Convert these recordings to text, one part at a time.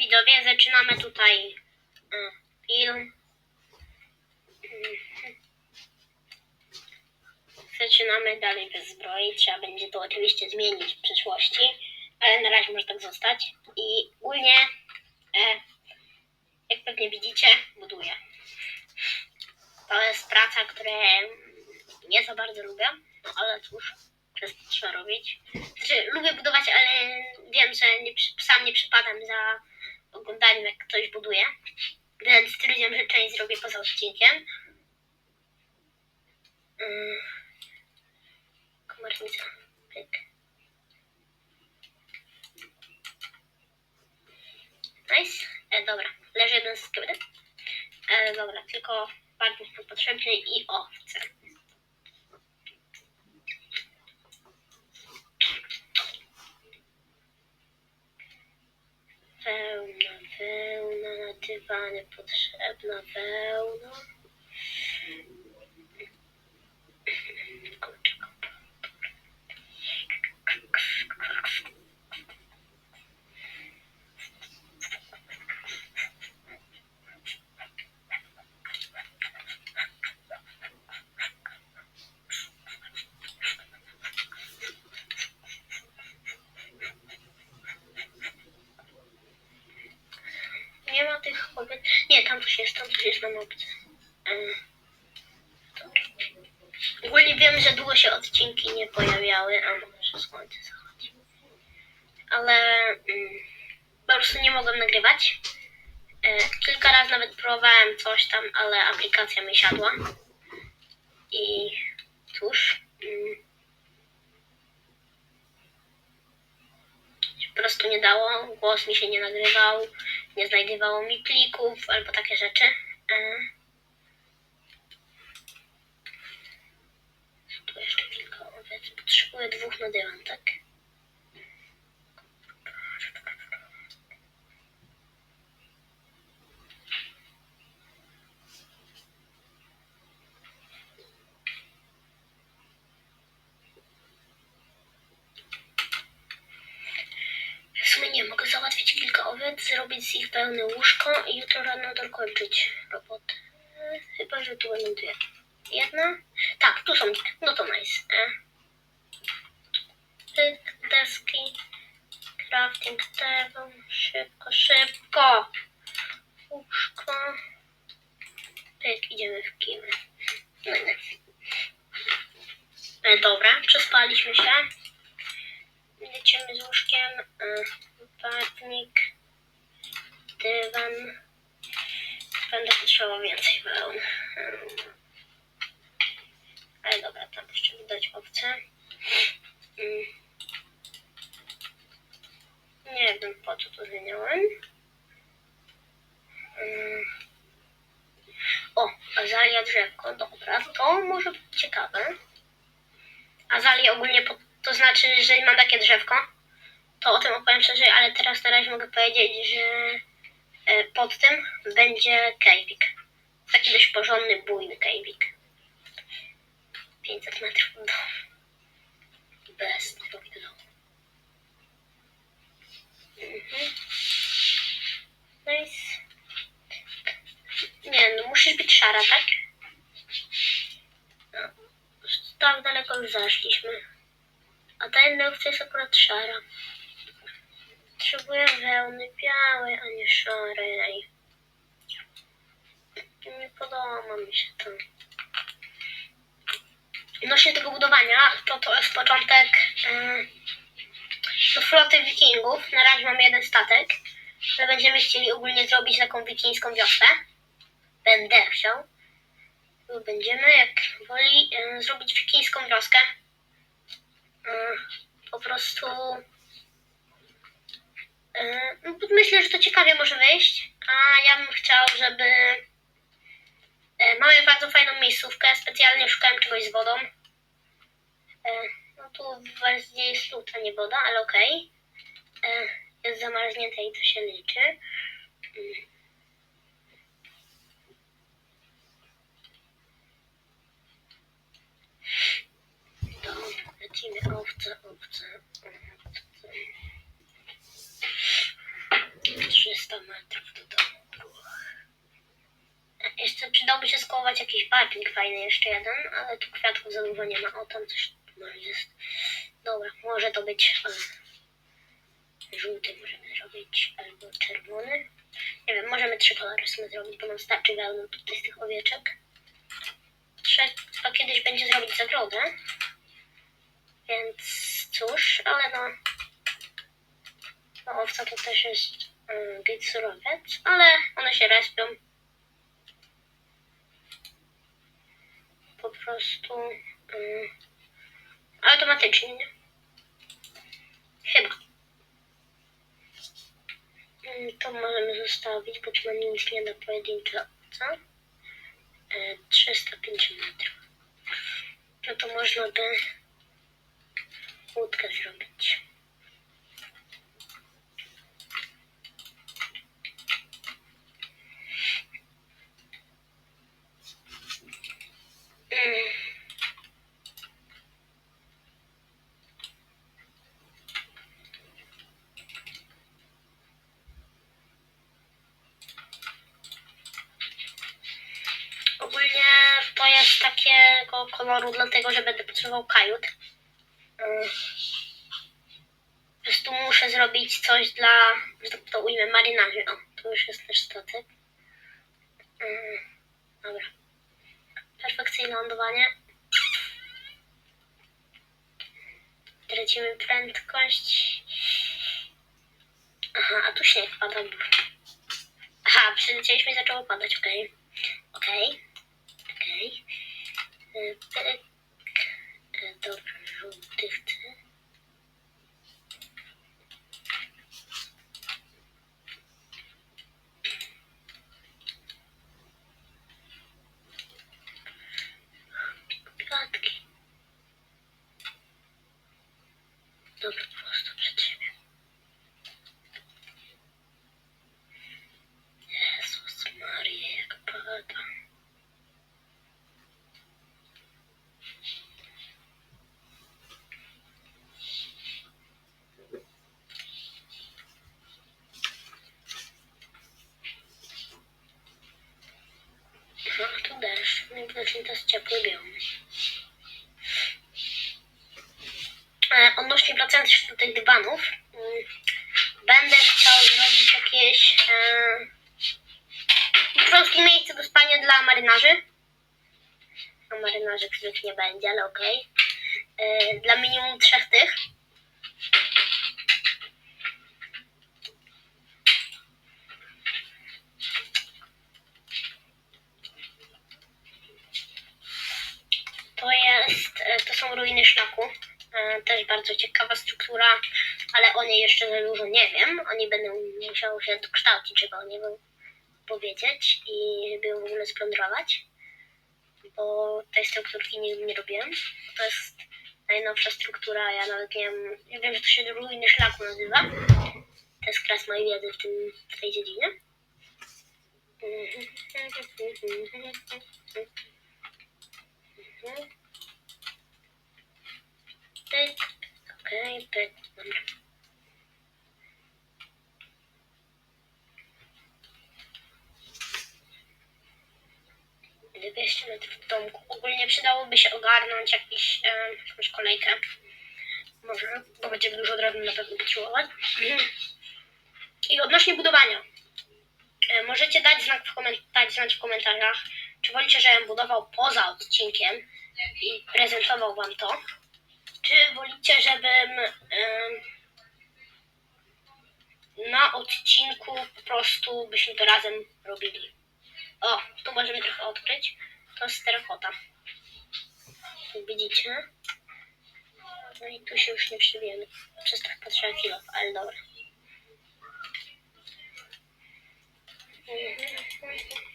widzowie, zaczynamy tutaj e, film. Mhm. Zaczynamy dalej bez zbroi. Trzeba będzie to oczywiście zmienić w przyszłości, ale na razie może tak zostać. I ogólnie, e, jak pewnie widzicie, buduję. To jest praca, której nie za bardzo lubię, no ale cóż, przez to trzeba robić. Znaczy, lubię budować, ale wiem, że nie, sam nie przypadam za oglądaniem, jak ktoś buduje. Więc stwierdziłem, że część zrobię poza odcinkiem. Yy. Komornica. Pyk. Nice. E, dobra, leży jeden z. E, dobra, tylko bardzo potrzebny i owce. Wełna, wełna, na dywanie potrzebna wełna. Kurczę, Nie ma tych kobiet. Jest na mapce. Em, dobra. Ogólnie wiem, że długo się odcinki nie pojawiały, a może słońce zachodzi. Ale mm, po prostu nie mogłem nagrywać. E, kilka razy nawet próbowałem coś tam, ale aplikacja mi siadła. I cóż. Mm, się po prostu nie dało, głos mi się nie nagrywał, nie znajdowało mi plików albo takie rzeczy. E. Tu jeszcze kilka owiec. Potrzebuję dwóch na dywan, tak? W sumie nie, mogę załatwić kilka owiec, zrobić z ich pełne łóżko i jutro rano dokończyć robotę. E, Chyba, że tu będą dwie. Jedna? Tak, tu są dwie. No to nice. E. Pyk, deski, crafting table, szybko, szybko. Łóżko. Pyk, idziemy w kiły. No nie. E, dobra, przespaliśmy się. Lecimy z łóżkiem. e, Barwnik. Dywan. Będę potrzebował więcej wełn. E, Ale dobra, tam jeszcze widać owce. Mm. Nie wiem po co to zmieniałem. Mm. O, azalia drzewko, dobra, to może być ciekawe. Azalie ogólnie to znaczy, że mam takie drzewko, to o tym opowiem szerzej, ale teraz na razie mogę powiedzieć, że e, pod tym będzie kejwik. Taki dość porządny, bujny kejwik. 500 metrów do domu. Bez drogi do domu. Mhm. Nice. Nie, no musisz być szara, tak? No, tak daleko już zaszliśmy. A ta owca jest akurat szara. Potrzebuję wełny białej, a nie szarej. Nie podoba mi się to. Odnośnie tego budowania, to to jest początek yy, do floty wikingów. Na razie mam jeden statek, ale będziemy chcieli ogólnie zrobić taką wikińską wioskę. Będę chciał. Będziemy, jak woli, yy, zrobić wikińską wioskę. Yy, po prostu Myślę, że to ciekawie może wyjść, a ja bym chciał, żeby... Yy, Mamy bardzo fajną miejscówkę, specjalnie szukałem czegoś z wodą. Yy, No tu bardziej jest lód, nie woda, ale okej. Yy, Jest zamarznięte i to się liczy. To lecimy owce, owce, owce. 300 300 metrów do domu. E, Jeszcze przydałby się skołować jakiś barwnik fajny, jeszcze jeden, ale tu kwiatków za dużo nie ma. O, tam coś może jest. Dobra, może to być e, żółty możemy zrobić, albo czerwony. Nie wiem, możemy trzy kolory sobie zrobić, bo nam starczy wełny tutaj z tych owieczek. Trzeba kiedyś będzie zrobić zagrodę. Więc cóż, ale no. No owca to też jest um, git surowiec, ale one się respią. Po prostu um, automatycznie. nie? Chyba. Mm, To możemy zostawić, bo nam nic nie da pojedyncze owca. E, 350 metrów. No to można by łódkę zrobić. Mm. Ogólnie to jest koloru, dlatego że będę potrzebował kajut. Mm. Po prostu muszę zrobić coś dla, że tak to ujmę, marynarzy. O, tu już jest też statek. Mm, Dobra. Perfekcyjne lądowanie. Tracimy prędkość. Aha, a tu śnieg pada. Aha, przylecieliśmy i zaczęło padać, okej. Okej. Okej. Y, pyk. Y, Dobra, żółty chcę. Piłatki. Dobra, po prostu przed siebie. Jezus Maria, jak pada. No, tu to jest ciepły biom. E, odnośnie wracając jeszcze do tych dywanów, mm, będę chciał zrobić jakieś e, po prostu miejsce do spania dla marynarzy. No, marynarzy przecież nie będzie, ale okej. E, Dla minimum trzech tych. To jest, e, to są ruiny szlaku. E, Też bardzo ciekawa struktura, ale o niej jeszcze za dużo nie wiem. Oni będą musiały się dokształcić, żeby o niej powiedzieć i żeby ją w ogóle splądrować. Bo tej strukturki nigdy nie robiłem. To jest najnowsza struktura, ja nawet nie wiem, ja wiem, że to się ruiny szlaku nazywa. To jest kras mojej wiedzy w, tym, w tej dziedzinie. Mhm. Pyk, okej, pyk, dobra. Dwieście metrów w domku. Ogólnie przydałoby się ogarnąć jakiś, e, jakąś kolejkę. Może, bo będziemy dużo drewna na pewno potrzebować. I odnośnie budowania. E, Możecie dać, znak w dać znać w komentarzach, czy wolicie, żebym budował poza odcinkiem i prezentował wam to, czy wolicie, żebym em, na odcinku po prostu byśmy to razem robili. O, tu możemy trochę odkryć. To jest terrakota. Jak widzicie. No i tu się już nie przywiemy. Przez tak na kilo, ale dobra. Mhm.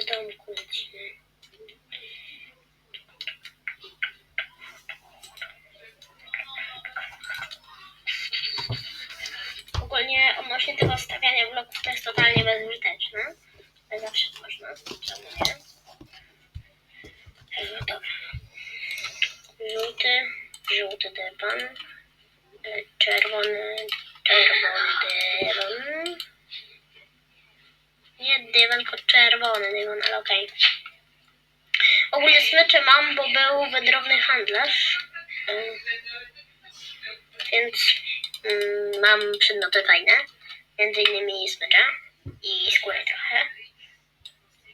Do domku. Ogólnie odnośnie tego stawiania bloków to jest totalnie bezużyteczne. Ale zawsze można. Czemu nie? Dobra. Żółty, żółty dywan. E, Czerwony, czerwony dywan pod czerwony dywan, ale okej. Ogólnie smycze mam, bo był wędrowny handlarz. Więc ym, mam przedmioty fajne. Między innymi smycze i skórę trochę.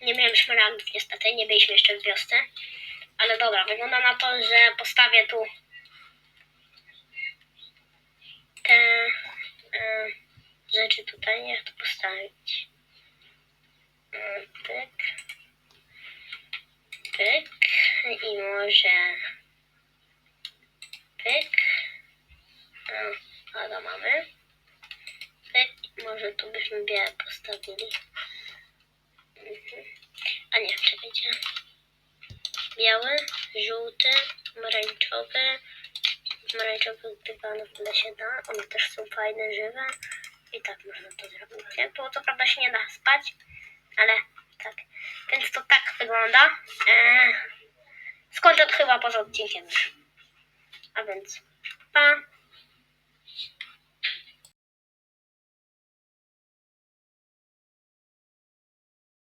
Nie miałem szmaragdów niestety, nie byliśmy jeszcze w wiosce. Ale dobra, wygląda na to, że postawię tu te e, rzeczy tutaj. Jak to postawić? Pyk. Pyk. I może pyk. A to mamy. Pyk. Może tu byśmy białe postawili. Mhm. A nie, czekajcie. Biały, żółty, pomarańczowy. Pomarańczowych dywanów tyle się da. One też są fajne, żywe. I tak można to zrobić. Tu co prawda się nie da spać, ale tak. Więc to tak wygląda. Eee, skończę chyba poza odcinkiem już. A więc pa.